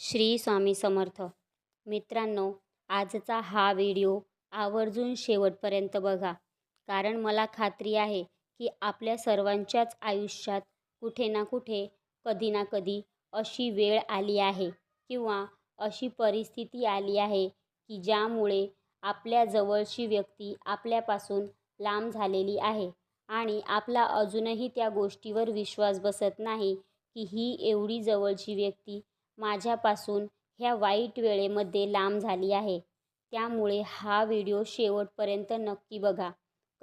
श्री स्वामी समर्थ. मित्रांनो आजचा हा व्हिडिओ आवर्जून शेवटपर्यंत बघा. कारण मला खात्री आहे की आपल्या सर्वांच्याच आयुष्यात कुठे ना कुठे कधी ना कधी अशी वेळ आली आहे किंवा अशी परिस्थिती आली आहे की ज्यामुळे आपल्या जवळची व्यक्ती आपल्यापासून लांब झालेली आहे आणि आपला अजूनही त्या गोष्टीवर विश्वास बसत नाही की ही एवढी जवळची व्यक्ती माझ्यापासून ह्या वाईट वेळेमध्ये लांब झाली आहे. त्यामुळे हा व्हिडिओ शेवटपर्यंत नक्की बघा.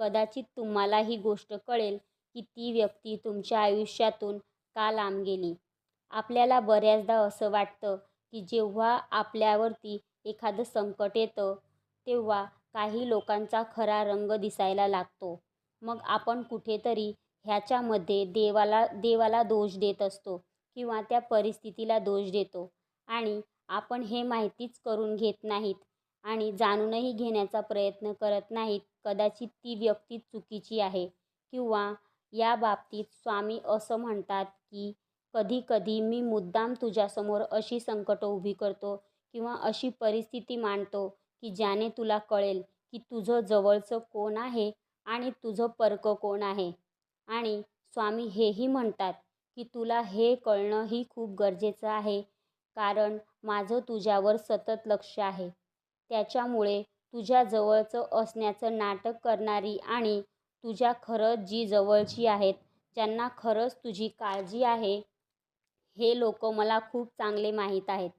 कदाचित तुम्हाला ही गोष्ट कळेल की ती व्यक्ती तुमच्या आयुष्यातून का लांब गेली. आपल्याला बऱ्याचदा असं वाटतं की जेव्हा आपल्यावरती एखादं संकट येतं तेव्हा काही लोकांचा खरा रंग दिसायला लागतो. मग आपण कुठेतरी ह्याच्यामध्ये देवाला देवाला दोष देत असतो. किंवा त्या परिस्थितीला दोष देतो. आणि आपण हे माहितीच करून घेत नाहीत आणि जाणूनही घेण्याचा प्रयत्न करत नाहीत कदाचित ती व्यक्ती चुकीची आहे किंवा या बाबतीत स्वामी असं म्हणतात की कधी कधी मी मुद्दाम तुझ्यासमोर अशी संकटं उभी करतो किंवा अशी परिस्थिती मांडतो की ज्याने तुला कळेल की तुझं जवळचं कोण आहे आणि तुझं परकं कोण आहे. आणि स्वामी हेही म्हणतात की तुला हे कळणंही खूप गरजेचं आहे. कारण माझं तुझ्यावर सतत लक्ष आहे. त्याच्यामुळे तुझ्या जवळचं असण्याचं नाटक करणारी आणि तुझ्या खरंच जी जवळची आहेत ज्यांना खरंच तुझी काळजी आहे हे लोक मला खूप चांगले माहीत आहेत.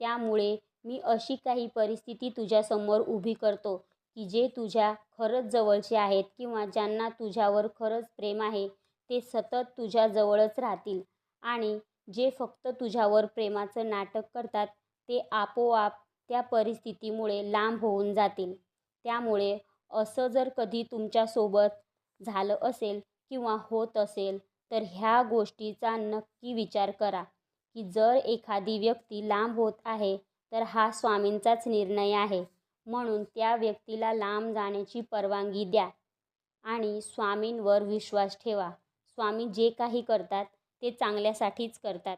त्यामुळे मी अशी काही परिस्थिती तुझ्यासमोर उभी करतो की जे तुझ्या खरंच जवळचे आहेत किंवा ज्यांना तुझ्यावर खरंच प्रेम आहे ते सतत तुझ्या जवळच राहतील. आणि जे फक्त तुझ्यावर प्रेमाचं नाटक करतात ते आपोआप त्या परिस्थितीमुळे लांब होऊन जातील. त्यामुळे असं जर कधी तुमच्यासोबत झालं असेल किंवा होत असेल तर ह्या गोष्टीचा नक्की विचार करा की जर एखादी व्यक्ती लांब होत आहे तर हा स्वामींचाच निर्णय आहे. म्हणून त्या व्यक्तीला लांब जाण्याची परवानगी द्या आणि स्वामींवर विश्वास ठेवा. स्वामी जे काही करतात ते चांगल्यासाठीच करतात.